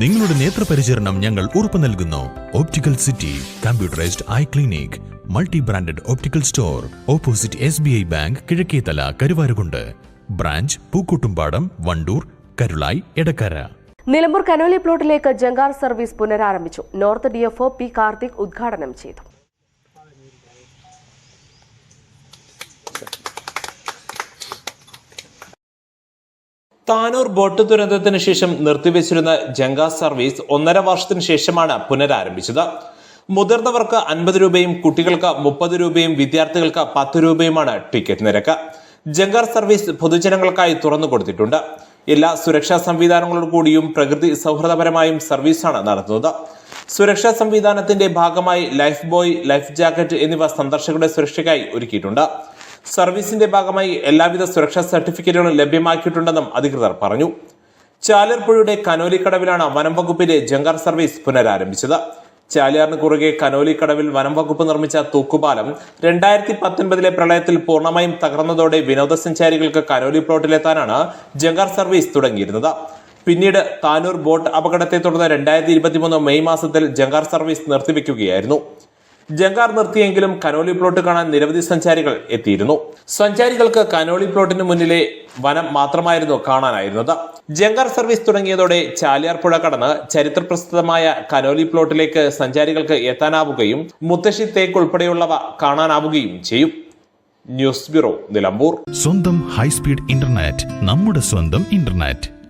നിങ്ങളുടെ നേത്രപരിചരണം ഞങ്ങൾ ഉറപ്പു നൽകുന്നു. Optical city computerised eye clinic multi branded optical store opposite S B I bank Kizhakkethala Karuvarakundu. Branch Pookkottumpadam Wandoor Karulai Edakkara Nilambur Conolly പ്ലോട്ടിലേക്ക് ജങ്കാർ service പുനരാരംഭിച്ചു. North D DFO P Karthik ഉദ്ഘാടനം ചെയ്തു. Tanur boat ദുരന്തത്തിന് ശേഷം നിർത്തിവെച്ചിരുന്ന ജങ്ക സർവീസ് ഒന്നര വർഷത്തിന് ശേഷമാണ് പുനരാരംഭിച്ചത്. മുതിർന്നവർക്ക് അൻപത് രൂപയും കുട്ടികൾക്ക് മുപ്പത് രൂപയും വിദ്യാർത്ഥികൾക്ക് പത്ത് രൂപയുമാണ് ടിക്കറ്റ് നിരക്ക്. ജങ്കർ സർവീസ് പൊതുജനങ്ങൾക്കായി തുറന്നു കൊടുത്തിട്ടുണ്ട്. എല്ലാ സുരക്ഷാ സംവിധാനങ്ങളോട് കൂടിയും പ്രകൃതി സൗഹൃദപരമായും സർവീസാണ് നടത്തുന്നത്. സുരക്ഷാ സംവിധാനത്തിന്റെ ഭാഗമായി ലൈഫ് ബോയ് ലൈഫ് ജാക്കറ്റ് എന്നിവ സന്ദർശകരുടെ സുരക്ഷയ്ക്കായി ഒരുക്കിയിട്ടുണ്ട്. സർവീസിന്റെ ഭാഗമായി എല്ലാവിധ സുരക്ഷാ സർട്ടിഫിക്കറ്റുകളും ലഭ്യമാക്കിയിട്ടുണ്ടെന്നും അധികൃതർ പറഞ്ഞു. ചാലിയർപ്പുഴയുടെ കനോലിക്കടവിലാണ് വനം വകുപ്പിന്റെ ജംഗർ സർവീസ് പുനരാരംഭിച്ചത്. ചാലിയാറിന് കുറുകെ കനോലിക്കടവിൽ വനം വകുപ്പ് നിർമ്മിച്ച തൂക്കുപാലം രണ്ടായിരത്തി പത്തൊൻപതിലെ പ്രളയത്തിൽ പൂർണമായും തകർന്നതോടെ വിനോദസഞ്ചാരികൾക്ക് കനോലി പ്ലോട്ടിലെത്താനാണ് ജങ്കർ സർവീസ് തുടങ്ങിയിരുന്നത്. പിന്നീട് താനൂർ ബോട്ട് അപകടത്തെ തുടർന്ന് രണ്ടായിരത്തി മെയ് മാസത്തിൽ ജങ്കാർ സർവീസ് നിർത്തിവെക്കുകയായിരുന്നു. ജങ്കാർ നിർത്തിയെങ്കിലും കനോലി പ്ലോട്ട് കാണാൻ നിരവധി സഞ്ചാരികൾ എത്തിയിരുന്നു. സഞ്ചാരികൾക്ക് കനോലി പ്ലോട്ടിന് മുന്നിലെ വനം മാത്രമായിരുന്നു കാണാനായിരുന്നത്. ജങ്കാർ സർവീസ് തുടങ്ങിയതോടെ ചാലിയാർ പുഴ കടന്ന് ചരിത്രപ്രസിദ്ധമായ കനോലി പ്ലോട്ടിലേക്ക് സഞ്ചാരികൾക്ക് എത്താനാവുകയും മുത്തശ്ശി തേക്ക് ഉൾപ്പെടെയുള്ളവ കാണാനാവുകയും ചെയ്യും. News bureau Nilambur. സ്വന്തം ഹൈസ്പീഡ് ഇന്റർനെറ്റ് നമ്മുടെ സ്വന്തം ഇന്റർനെറ്റ്.